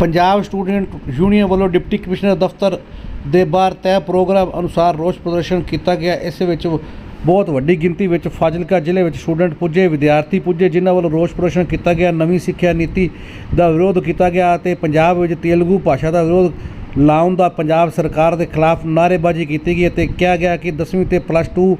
Punjab student union ਵੱਲੋਂ deputy commissioner ਦਫ਼ਤਰ ਦੇ ਬਾਹਰ ਤੈਅ ਪ੍ਰੋਗਰਾਮ ਅਨੁਸਾਰ ਰੋਸ ਪ੍ਰਦਰਸ਼ਨ ਕੀਤਾ ਗਿਆ। ਇਸ ਵਿੱਚ ਬਹੁਤ ਵੱਡੀ ਗਿਣਤੀ ਵਿੱਚ ਫਾਜ਼ਿਲਕਾ ਜ਼ਿਲ੍ਹੇ ਵਿੱਚ ਸਟੂਡੈਂਟ ਪੁੱਜੇ, ਵਿਦਿਆਰਥੀ ਪੁੱਜੇ, ਜਿਨ੍ਹਾਂ ਵੱਲੋਂ ਰੋਸ ਪ੍ਰਦਰਸ਼ਨ ਕੀਤਾ ਗਿਆ। ਨਵੀਂ ਸਿੱਖਿਆ ਨੀਤੀ ਦਾ ਵਿਰੋਧ ਕੀਤਾ ਗਿਆ ਅਤੇ ਪੰਜਾਬ ਵਿੱਚ ਤੇਲਗੂ ਭਾਸ਼ਾ ਦਾ ਵਿਰੋਧ ਲਾਉਣ ਦਾ ਪੰਜਾਬ ਸਰਕਾਰ ਦੇ ਖਿਲਾਫ ਨਾਅਰੇਬਾਜ਼ੀ ਕੀਤੀ ਗਈ ਅਤੇ ਕਿਹਾ ਗਿਆ ਕਿ 10ਵੀਂ ਤੇ ਪਲੱਸ 2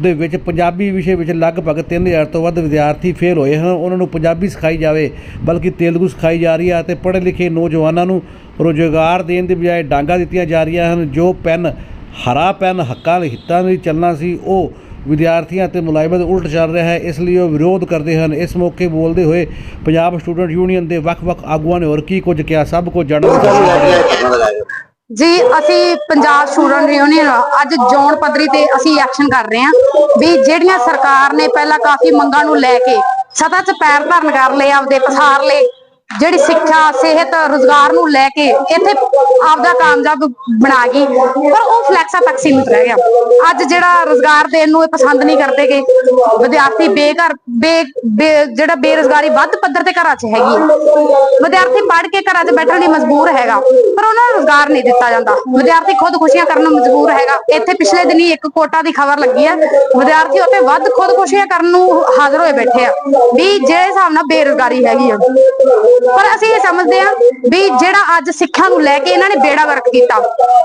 ਦੇ ਵਿੱਚ ਪੰਜਾਬੀ ਵਿਸ਼ੇ ਵਿੱਚ ਲਗਭਗ 3000 ਤੋਂ ਵੱਧ ਵਿਦਿਆਰਥੀ ਫੇਲ ਹੋਏ ਹਨ। ਉਹਨਾਂ ਨੂੰ ਪੰਜਾਬੀ ਸਿਖਾਈ ਜਾਵੇ, ਬਲਕਿ ਤੇਲਗੂ ਸਿਖਾਈ ਜਾ ਰਹੀ ਹੈ ਅਤੇ ਪੜ੍ਹੇ ਲਿਖੇ ਨੌਜਵਾਨਾਂ ਨੂੰ ਰੁਜ਼ਗਾਰ ਦੇਣ ਦੀ ਬਜਾਏ ਡਾਂਗਾ ਦਿੱਤੀਆਂ ਜਾ ਰਹੀਆਂ ਹਨ। ਜੋ ਪੈਨ, ਹਰਾ ਪੈਨ, ਹੱਕਾਂ ਦੇ ਹਿੱਤਾਂ ਲਈ ਚੱਲਣਾ ਸੀ, ਉਹ ਵਿਦਿਆਰਥੀਆਂ ਤੇ ਮੁਲਾਜ਼ਮਾਂ ਦੇ ਉਲਟ ਚੱਲ ਰਿਹਾ ਹੈ, ਇਸ ਲਈ ਉਹ ਵਿਰੋਧ ਕਰਦੇ ਹਨ। ਇਸ ਮੌਕੇ ਬੋਲਦੇ ਹੋਏ ਪੰਜਾਬ ਸਟੂਡੈਂਟ ਯੂਨੀਅਨ ਦੇ ਵੱਖ-ਵੱਖ ਆਗੂਆਂ ਨੇ ਹੋਰ ਕੀ ਕੁਝ ਕਿਹਾ? ਸਭ ਕੁਝ ਜਾਣਨ ਜੀ, ਅਸੀਂ ਪੰਜਾਬ ਸਟੂਡੈਂਟ ਯੂਨੀਅਨ ਅੱਜ ਜ਼ੋਨ ਪੱਧਰੀ ਤੇ ਅਸੀਂ ਐਕਸ਼ਨ ਕਰ ਰਹੇ ਹਾਂ ਵੀ ਜਿਹੜੀਆਂ ਸਰਕਾਰ ਨੇ ਪਹਿਲਾਂ ਕਾਫੀ ਮੰਗਾਂ ਨੂੰ ਲੈ ਕੇ ਸਦਾ 'ਚ ਪੈਰ ਧਰਨ ਕਰ ਲਏ, ਆਪਦੇ ਪਸਾਰ ਲਏ। ਜਿਹੜੀ ਸਿੱਖਿਆ, ਸਿਹਤ, ਰੋਜ਼ਗਾਰ ਨੂੰ ਲੈ ਕੇ ਇੱਥੇ ਆਪਦਾ ਕਾਮਯਾਬ ਬਣਾ ਗਈ। ਪਰ ਉਹ ਫਲੈਕਸਾਂ ਤੱਕ ਸੀਮਿਤ ਰਹਿ ਗਿਆ। ਅੱਜ ਜਿਹੜਾ ਰੋਜ਼ਗਾਰ ਦੇਣ ਨੂੰ ਇਹ ਪਸੰਦ ਨਹੀਂ ਕਰਦੇਗੇ ਵਿਦਿਆਰਥੀ ਬੇਘਰ, ਬੇ ਜਿਹੜਾ ਬੇਰੋਜ਼ਗਾਰੀ ਵੱਧ ਪੱਧਰ ਤੇ ਘਰਾਂ 'ਚ ਹੈਗੀ ਵਿਦਿਆਰਥੀ ਪੜ੍ਹ ਕੇ ਘਰਾਂ 'ਚ ਬੈਠਣ ਲਈ ਮਜਬੂਰ ਹੈਗਾ, ਪਰ ਉਹਨਾਂ ਨੂੰ ਰੋਜ਼ਗਾਰ ਨਹੀਂ ਦਿੱਤਾ ਜਾਂਦਾ। ਵਿਦਿਆਰਥੀ ਖੁਦਕੁਸ਼ੀਆਂ ਕਰਨ ਨੂੰ ਮਜਬੂਰ ਹੈਗਾ। ਇੱਥੇ ਪਿਛਲੇ ਦਿਨੀ ਇੱਕ ਕੋਟਾ ਦੀ ਖਬਰ ਲੱਗੀ ਹੈ। ਵਿਦਿਆਰਥੀ ਉੱਤੇ ਵੱਧ ਖੁਦਕੁਸ਼ੀਆਂ ਕਰਨ ਨੂੰ ਹਾਜ਼ਰ ਹੋਏ ਬੈਠੇ ਆ। ਵੀ ਜਿਹੜੇ ਹਿਸਾਬ ਨਾਲ ਬੇਰੋਜ਼ਗਾਰੀ ਹੈਗੀ ਆ। ਪਰ ਅਸੀਂ ਇਹ ਸਮਝਦੇ ਹਾਂ ਵੀ ਜਿਹੜਾ ਅੱਜ ਸਿੱਖਿਆ ਨੂੰ ਲੈ ਕੇ ਇਹਨਾਂ ਨੇ ਬੇੜਾ ਵਰਕ ਕੀਤਾ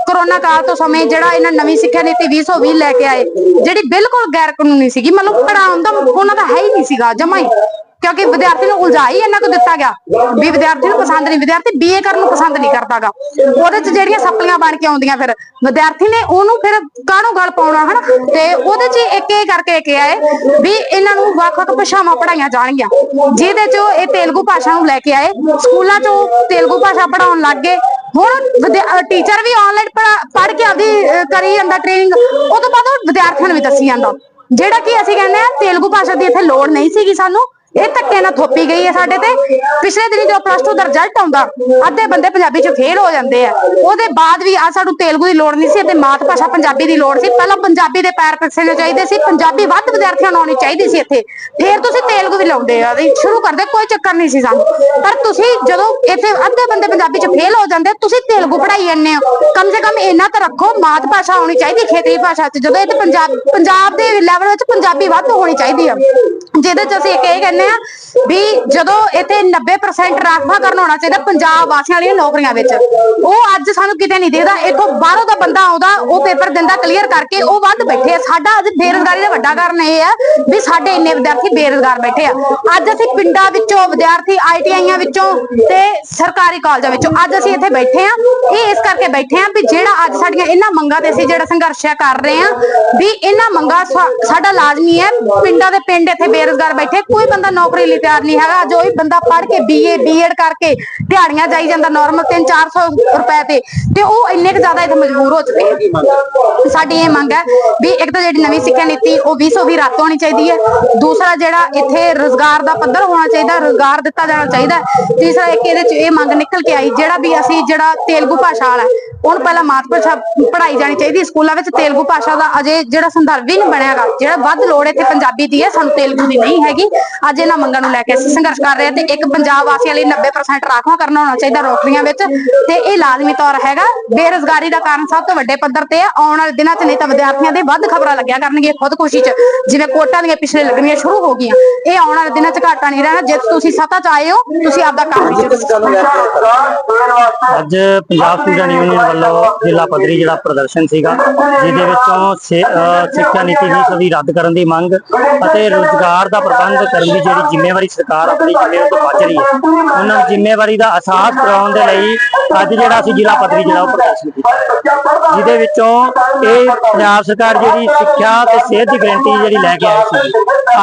ਕਰੋਨਾ ਕਾਲ ਤੋਂ ਸਮੇਂ ਜਿਹੜਾ ਇਹਨਾਂ ਨਵੀਂ ਸਿੱਖਿਆ ਨੀਤੀ 2020 ਲੈ ਕੇ ਆਏ, ਜਿਹੜੀ ਬਿਲਕੁਲ ਗੈਰ ਕਾਨੂੰਨੀ ਸੀਗੀ, ਮਤਲਬ ਪੜਾਉਣ ਦਾ ਉਹਨਾਂ ਦਾ ਹੈ ਹੀ ਨਹੀਂ ਸੀਗਾ, ਜਮਾ ਹੀ। ਕਿਉਂਕਿ ਵਿਦਿਆਰਥੀ ਨੂੰ ਉਲਝਾਈ ਇਹਨਾਂ ਕੋ ਦਿੱਤਾ ਗਿਆ ਵੀ ਵਿਦਿਆਰਥੀ ਨੂੰ ਪਸੰਦ ਨਹੀਂ, ਵਿਦਿਆਰਥੀ ਬੀਏ ਕਰਨ ਨੂੰ ਪਸੰਦ ਨਹੀਂ ਕਰਦਾਗਾ। ਉਹਦੇ ਚ ਜਿਹੜੀਆਂ ਸਪਲੀਆਂ ਬਣ ਕੇ ਆਉਂਦੀਆਂ ਫਿਰ, ਵਿਦਿਆਰਥੀ ਨੇ ਉਹਨੂੰ ਫਿਰ ਕਾਹਨੂੰ ਗੱਲ ਪਾਉਣਾ, ਹਨਾ? ਤੇ ਉਹਦੇ ਚ ਇੱਕ ਇਹ ਕਰਕੇ ਕਿਹਾ ਹੈ ਵੀ ਇਹਨਾਂ ਨੂੰ ਵੱਖ-ਵੱਖ ਭਾਸ਼ਾਵਾਂ ਪੜਾਈਆਂ ਜਾਣਗੀਆਂ। ਜਿਹਦੇ ਚ ਇਹ ਤੇਲਗੂ ਭਾਸ਼ਾ ਨੂੰ ਲੈ ਕੇ ਆਏ। ਸਕੂਲਾਂ ਚੋਂ ਤੇਲਗੂ ਭਾਸ਼ਾ ਪੜਾਉਣ ਲੱਗ ਗਏ। ਹੁਣ ਟੀਚਰ ਵੀ ਆਨਲਾਈਨ ਪੜ੍ਹ ਕੇ ਆਪਦੀ ਕਰੀ ਜਾਂਦਾ ਟ੍ਰੇਨਿੰਗ ਉਹ ਤੋਂ ਬਾਅਦ ਉਹ ਵਿਦਿਆਰਥੀਆਂ ਨੂੰ ਵੀ ਦੱਸੀ ਜਾਂਦਾ। ਜਿਹੜਾ ਕਿ ਅਸੀਂ ਕਹਿੰਦੇ ਆ ਤੇਲਗੂ ਭਾਸ਼ਾ ਦੀ ਇੱਥੇ ਲੋੜ ਨਹੀਂ ਸੀਗੀ ਸਾਨੂੰ। ਇਹ ਧੱਕੇ ਨਾਲ ਥੋਪੀ ਗਈ ਹੈ ਸਾਡੇ ਤੇ। ਪਿਛਲੇ ਦਿਨੀ ਜਦੋਂ ਪਲੱਸ 2 ਦਾ ਰਿਜ਼ਲਟ ਆਉਂਦਾ, ਅੱਧੇ ਬੰਦੇ ਪੰਜਾਬੀ ਚ ਫੇਲ ਹੋ ਜਾਂਦੇ ਆ। ਉਹਦੇ ਬਾਅਦ ਵੀ ਆ ਸਾਨੂੰ ਤੇਲਗੂ ਦੀ ਲੋੜ ਨਹੀਂ ਸੀ ਤੇ ਮਾਤ ਭਾਸ਼ਾ ਪੰਜਾਬੀ ਦੀ ਲੋੜ ਸੀ। ਪਹਿਲਾਂ ਪੰਜਾਬੀ ਦੇ ਪੈਰ ਕੱਸਣੇ ਚਾਹੀਦੇ ਸੀ, ਪੰਜਾਬੀ ਵੱਧ ਵਿਦਿਆਰਥੀਆਂ ਨੂੰ ਆਉਣੀ ਚਾਹੀਦੀ ਸੀ ਇੱਥੇ। ਫਿਰ ਤੁਸੀਂ ਤੇਲਗੂ ਦੀ ਲਾਉਂਦੇ ਆ ਸ਼ੁਰੂ ਕਰਦੇ, ਕੋਈ ਚੱਕਰ ਨਹੀਂ ਸੀ ਸਾਨੂੰ। ਪਰ ਤੁਸੀਂ ਜਦੋਂ ਇੱਥੇ ਅੱਧੇ ਬੰਦੇ ਪੰਜਾਬੀ ਚ ਫੇਲ ਹੋ ਜਾਂਦੇ, ਤੁਸੀਂ ਤੇਲਗੂ ਪੜਾਈ ਜਾਂਦੇ ਹੋ। ਕਮ ਸੇ ਕਮ ਇਹਨਾਂ ਤਾਂ ਰੱਖੋ, ਮਾਤ ਭਾਸ਼ਾ ਆਉਣੀ ਚਾਹੀਦੀ ਖੇਤਰੀ ਭਾਸ਼ਾ ਚ। ਜਦੋਂ ਇਹ ਪੰਜਾਬ ਪੰਜਾਬ ਦੇ ਲੈਵਲ ਵਿੱਚ ਪੰਜਾਬੀ ਵੱਧ ਹੋਣੀ ਚਾਹੀਦੀ ਆ। ਜਿਹਦੇ ਚ ਅਸੀਂ ਇੱਕ ਇਹ ਕਹਿੰਦੇ ਆ ਵੀ ਜਦੋਂ ਇੱਥੇ 90% ਰਾਖਵਾ ਕਰਨ ਹੋਣਾ ਚਾਹੀਦਾ ਪੰਜਾਬ ਵਾਸੀਆਂ ਵਾਲੀਆਂ ਨੌਕਰੀਆਂ ਵਿੱਚ, ਉਹ ਅੱਜ ਸਾਨੂੰ ਕਿਤੇ ਨਹੀਂ ਦਿਖਦਾ, ਇੱਥੋਂ ਬਾਹਰੋਂ ਦਾ ਬੰਦਾ ਆਉਂਦਾ, ਉਹ ਪੇਪਰ ਦਿੰਦਾ ਕਲੀਅਰ ਕਰਕੇ ਉਹ ਵੱਧ ਬੈਠੇ ਆ। ਸਾਡਾ ਅੱਜ ਬੇਰੁਜ਼ਗਾਰੀ ਦਾ ਵੱਡਾ ਕਾਰਨ ਇਹ ਆ ਵੀ ਸਾਡੇ ਇੰਨੇ ਵਿਦਿਆਰਥੀ ਬੇਰੁਜ਼ਗਾਰ ਬੈਠੇ ਆ। ਅੱਜ ਅਸੀਂ ਪਿੰਡਾਂ ਵਿੱਚੋਂ ਵਿਦਿਆਰਥੀ ਆਈਟੀਆਈਆਂ ਵਿੱਚੋਂ ਤੇ ਸਰਕਾਰੀ ਕਾਲਜਾਂ ਵਿੱਚੋਂ ਅੱਜ ਅਸੀਂ ਇੱਥੇ ਬੈਠੇ ਆ। ਇਹ ਇਸ ਕਰਕੇ ਬੈਠੇ ਆ ਵੀ ਜਿਹੜਾ ਅੱਜ ਸਾਡੀਆਂ ਇਹਨਾਂ ਮੰਗਾਂ ਤੇ ਅਸੀਂ ਜਿਹੜਾ ਸੰਘਰਸ਼ ਕਰ ਰਹੇ ਆ, ਵੀ ਇਹਨਾਂ ਮੰਗਾਂ ਸਾਡਾ ਲਾਜ਼ਮੀ ਹੈ। ਪਿੰਡਾਂ ਦੇ ਪਿੰਡ ਇੱਥੇ ਬੇਰੁਜ਼ਗਾਰ ਬੈਠੇ, ਕੋਈ ਬੰਦਾ ਨੌਕਰੀ ਲਈ ਤਿਆਰ ਨਹੀਂ ਹੈਗਾ। ਜੋ ਹੀ ਬੰਦਾ ਪੜ੍ਹ ਕੇ ਬੀਏ ਬੀਐਡ ਕਰਕੇ ਦਿਹਾੜੀਆਂ ਜਾਈ ਜਾਂਦਾ ਨਾਰਮਲ 3-400 ਰੁਪਏ ਤੇ। ਤੇ ਉਹ ਇੰਨੇ ਕੁ ਜ਼ਿਆਦਾ ਇੱਥੇ ਮਜਬੂਰ ਹੋ ਚੁੱਕੇ ਆ ਸਾਡੀ ਇਹ ਮੰਗ ਹੈ ਵੀ ਇੱਕ ਤਾਂ ਜਿਹੜੀ ਨਵੀਂ ਸਿੱਖਿਆ ਨੀਤੀ, ਉਹ 2020 ਰੱਦ ਹੋਣੀ ਚਾਹੀਦੀ ਹੈ। ਦੂਸਰਾ ਜਿਹੜਾ ਇੱਥੇ ਰੋਜ਼ਗਾਰ ਦਾ ਪੱਧਰ ਹੋਣਾ ਚਾਹੀਦਾ, ਰੋਜ਼ਗਾਰ ਦਿੱਤਾ ਜਾਣਾ ਚਾਹੀਦਾ ਤੀਸਰਾ ਇੱਕ ਇਹਦੇ ਚ ਇਹ ਮੰਗ ਨਿਕਲ ਕੇ ਆਈ, ਜਿਹੜਾ ਵੀ ਅਸੀਂ ਜਿਹੜਾ ਤੇਲਗੂ ਭਾਸ਼ਾ ਵਾਲਾ ਉਹਨੂੰ ਪਹਿਲਾਂ ਮਾਤ ਭਾਸ਼ਾ ਪੜ੍ਹਾਈ ਜਾਣੀ ਚਾਹੀਦੀ ਸਕੂਲਾਂ ਵਿੱਚ ਤੇਲਗੂ ਭਾਸ਼ਾ ਦਾ ਅਜੇ ਜਿਹੜਾ ਸੰਦਰਭ ਹੀ ਨਹੀਂ ਬਣਿਆਗਾ ਜਿਹੜਾ ਵੱਧ ਲੋੜ ਇੱਥੇ ਪੰਜਾਬੀ ਦੀ ਹੈ, ਸਾਨੂੰ ਤੇਲਗੂ ਦੀ ਨਹੀਂ ਹੈਗੀ। ਅੱਜ ਇਹਨਾਂ ਮੰਗਾਂ ਨੂੰ ਲੈ ਕੇ ਅਸੀਂ ਸੰਘਰਸ਼ ਕਰ ਰਹੇ ਤੇ ਇੱਕ ਪੰਜਾਬ ਵਾਸੀਆਂ ਲਈ 90% ਰਾਖਵਾਂ ਕਰਨਾ ਹੋਣਾ ਚਾਹੀਦਾ ਨੌਕਰੀਆਂ ਵਿੱਚ। ਤੇ ਇਹ ਲਾਜ਼ਮੀ ਤੌਰ ਹੈਗਾ। ਬੇਰੋਜ਼ਗਾਰੀ ਦਾ ਕਾਰਨ ਸਭ ਤੋਂ ਵੱਡੇ ਪੱਧਰ ਤੇ ਹੈ ਆਉਣ ਵਾਲੇ ਦਿਨਾਂ 'ਚ ਨਹੀਂ ਤਾਂ ਵਿਦਿਆਰਥੀਆਂ ਦੇ ਵੱਧ ਖਬਰਾਂ ਲੱਗਿਆ ਕਰਨਗੀਆਂ ਖੁਦਕੁਸ਼ੀ 'ਚ। ਜਿਵੇਂ ਕੋਟਾਂ ਦੀਆਂ ਪਿਛਲੇ ਲੱਗਣੀਆਂ ਸ਼ੁਰੂ ਹੋ ਗਈਆਂ। ਇਹ ਆਉਣ ਵਾਲੇ ਦਿਨਾਂ 'ਚ ਘਾਟਾ ਨਹੀਂ ਰਹਿਣਾ। ਜੇ ਤੁਸੀਂ ਸੱਤਾ 'ਚ ਆਏ ਹੋ, ਤੁਸੀਂ ਆਪਦਾ ਕੰਮ ਅੱਜ ਪੰਜਾਬ ਸਟੂਡੈਂਟ ਯੂਨੀਅਨ ਵੱਲੋਂ ਜ਼ਿਲ੍ਹਾ ਪੱਧਰੀ ਜਿਹੜਾ ਪ੍ਰਦਰਸ਼ਨ ਸੀਗਾ, ਜਿਹਦੇ ਵਿੱਚੋਂ ਸਿ- ਸਿੱਖਿਆ ਨੀਤੀ 2020 ਰੱਦ ਕਰਨ ਦੀ ਮੰਗ ਅਤੇ ਰੋਜ਼ਗਾਰ ਦਾ ਪ੍ਰਬੰਧ ਕਰਨ ਦੀ ਜਿਹੜੀ ਜ਼ਿੰਮੇਵਾਰੀ ਸਰਕਾਰ ਆਪਣੀ ਜ਼ਿੰਮੇਵਾਰੀ ਤੋਂ ਭੱਜ ਰਹੀ ਹੈ। ਉਹਨਾਂ ਜ਼ਿੰਮੇਵਾਰੀ ਦਾ ਅਹਿਸਾਸ ਕਰਾਉਣ ਦੇ ਲਈ ਅੱਜ ਜਿਹੜਾ ਅਸੀਂ ਜ਼ਿਲ੍ਹਾ ਪੱਧਰੀ ਜਿਹੜਾ ਉਹ ਪ੍ਰਦਰਸ਼ਨ ਕੀਤਾ। ਜਿਹਦੇ ਵਿੱਚੋਂ ਇਹ ਪੰਜਾਬ ਸਰਕਾਰ ਜਿਹੜੀ ਸਿੱਖਿਆ ਤੇ ਸਿਹਤ ਦੀ ਗਰੰਟੀ ਜਿਹੜੀ ਲੈ ਕੇ ਆਈ ਸੀ,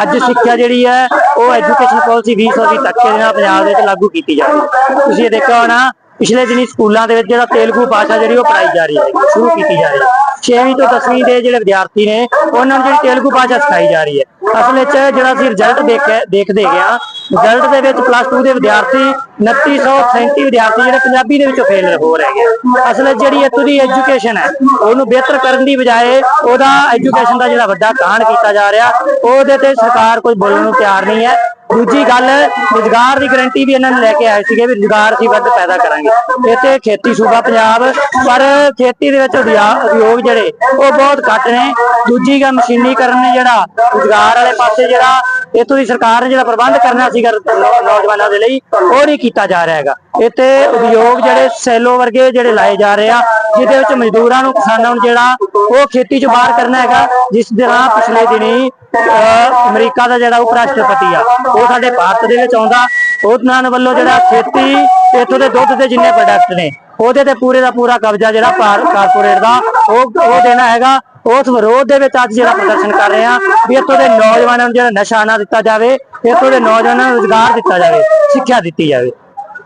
ਅੱਜ ਸਿੱਖਿਆ ਜਿਹੜੀ ਹੈ ਉਹ ਐਜੂਕੇਸ਼ਨ ਪਾਲਿਸੀ 2020 ਤੱਕ ਦੇ ਨਾਲ ਪੰਜਾਬ ਦੇ ਵਿੱਚ ਲਾਗੂ ਕੀਤੀ ਜਾ ਰਹੀ ਹੈ। ਤੁਸੀਂ ਇਹ ਦੇਖਿਆ ਹੋਣਾ ਪਿਛਲੇ ਦਿਨੀ ਸਕੂਲਾਂ ਦੇ ਵਿੱਚ ਜਿਹੜਾ ਤੇਲਗੂ ਭਾਸ਼ਾ ਜਿਹੜੀ ਉਹ ਪੜਾਈ ਜਾ ਰਹੀ ਹੈ, ਸ਼ੁਰੂ ਕੀਤੀ ਜਾ ਰਹੀ ਹੈ। 6ਵੀਂ ਤੋਂ 10ਵੀਂ ਦੇ ਜਿਹੜੇ ਵਿਦਿਆਰਥੀ ਨੇ, ਉਹਨਾਂ ਨੂੰ ਜਿਹੜੀ ਤੇਲਗੂ ਭਾਸ਼ਾ ਸਿਖਾਈ ਜਾ ਰਹੀ ਹੈ। ਅਸਲ ਵਿੱਚ ਜਿਹੜਾ ਅਸੀਂ ਰਿਜ਼ਲਟ ਦੇਖ ਦੇਖਦੇ ਗਿਆ ਰਿਜ਼ਲਟ ਦੇ ਵਿੱਚ ਪਲੱਸ 2 ਦੇ ਵਿਦਿਆਰਥੀ 2937 ਵਿਦਿਆਰਥੀ ਜਿਹੜੇ ਪੰਜਾਬੀ ਦੇ ਵਿੱਚੋਂ ਫੇਲ ਹੋ ਰਹੇ ਗਏ ਅਸਲ ਵਿੱਚ ਜਿਹੜੀ ਇੱਥੋਂ ਦੀ ਐਜੂਕੇਸ਼ਨ ਹੈ, ਉਹਨੂੰ ਬਿਹਤਰ ਕਰਨ ਦੀ ਬਜਾਏ ਉਹਦਾ ਐਜੂਕੇਸ਼ਨ ਦਾ ਜਿਹੜਾ ਵੱਡਾ ਕਾਂਡ ਕੀਤਾ ਜਾ ਰਿਹਾ, ਉਹਦੇ ਤੇ ਸਰਕਾਰ ਕੋਈ ਬੋਲਣ ਨੂੰ ਤਿਆਰ ਨਹੀਂ ਹੈ। ਦੂਜੀ ਗੱਲ, ਰੁਜ਼ਗਾਰ ਦੀ ਗਰੰਟੀ ਵੀ ਇਹਨਾਂ ਨੇ ਲੈ ਕੇ ਆਏ ਸੀਗੇ ਵੀ ਰੁਜ਼ਗਾਰ ਅਸੀਂ ਵੱਧ ਪੈਦਾ ਕਰਾਂਗੇ। ਇੱਥੇ ਖੇਤੀ ਸੂਬਾ ਪੰਜਾਬ, ਪਰ ਖੇਤੀ ਦੇ ਵਿੱਚ ਉਦਿਆ- ਉਦਯੋਗ ਜਿਹੜੇ, ਉਹ ਬਹੁਤ ਘੱਟ ਨੇ। ਦੂਜੀ ਗੱਲ, ਮਸ਼ੀਨੀਕਰਨ ਨੇ ਜਿਹੜਾ ਰੁਜ਼ਗਾਰ ਵਾਲੇ ਪਾਸੇ ਜਿਹੜਾ, ਇੱਥੋਂ ਦੀ ਸਰਕਾਰ ਨੇ ਜਿਹੜਾ ਪ੍ਰਬੰਧ ਕਰਨਾ ਸੀਗਾ ਨੌਜਵਾਨਾਂ ਦੇ ਲਈ, ਉਹ ਨਹੀਂ ਕੀਤਾ ਜਾ ਰਿਹਾ ਹੈਗਾ। ਇੱਥੇ ਉਦਯੋਗ ਜਿਹੜੇ ਸੈਲੋ ਵਰਗੇ ਜਿਹੜੇ ਲਾਏ ਜਾ ਰਹੇ ਆ ਜਿਹਦੇ ਵਿੱਚ ਮਜ਼ਦੂਰਾਂ ਨੂੰ ਕਿਸਾਨਾਂ ਨੂੰ ਜਿਹੜਾ ਉਹ ਖੇਤੀ ਚ ਬਾਹਰ ਕਰਨਾ ਹੈਗਾ ਜਿਸ ਦੇ ਨਾਲ ਪਿਛਲੇ ਦਿਨੀ ਅਹ, ਅਮਰੀਕਾ ਦਾ ਜਿਹੜਾ ਉਪ ਰਾਸ਼ਟਰਪਤੀ ਆ ਉਹ ਸਾਡੇ ਭਾਰਤ ਦੇ ਵਿੱਚ ਆਉਂਦਾ ਉਹਨਾਂ ਵੱਲੋਂ ਜਿਹੜਾ ਖੇਤੀ ਇੱਥੋਂ ਦੇ ਦੁੱਧ ਦੇ ਜਿੰਨੇ ਪ੍ਰੋਡਕਟ ਨੇ ਉਹਦੇ ਤੇ ਪੂਰੇ ਦਾ ਪੂਰਾ ਕਬਜ਼ਾ ਜਿਹੜਾ ਭਾਰ- ਕਾਰਪੋਰੇਟ ਦਾ ਉਹ ਉਹ ਦੇਣਾ ਹੈਗਾ ਉਸ ਵਿਰੋਧ ਦੇ ਵਿੱਚ ਅੱਜ ਜਿਹੜਾ ਪ੍ਰਦਰਸ਼ਨ ਕਰ ਰਹੇ ਆ ਵੀ ਇੱਥੋਂ ਦੇ ਨੌਜਵਾਨਾਂ ਨੂੰ ਜਿਹੜਾ ਨਸ਼ਾ ਨਾ ਦਿੱਤਾ ਜਾਵੇ ਇੱਥੋਂ ਦੇ ਨੌਜਵਾਨਾਂ ਨੂੰ ਰੋਜ਼ਗਾਰ ਦਿੱਤਾ ਜਾਵੇ ਸਿੱਖਿਆ ਦਿੱਤੀ ਜਾਵੇ।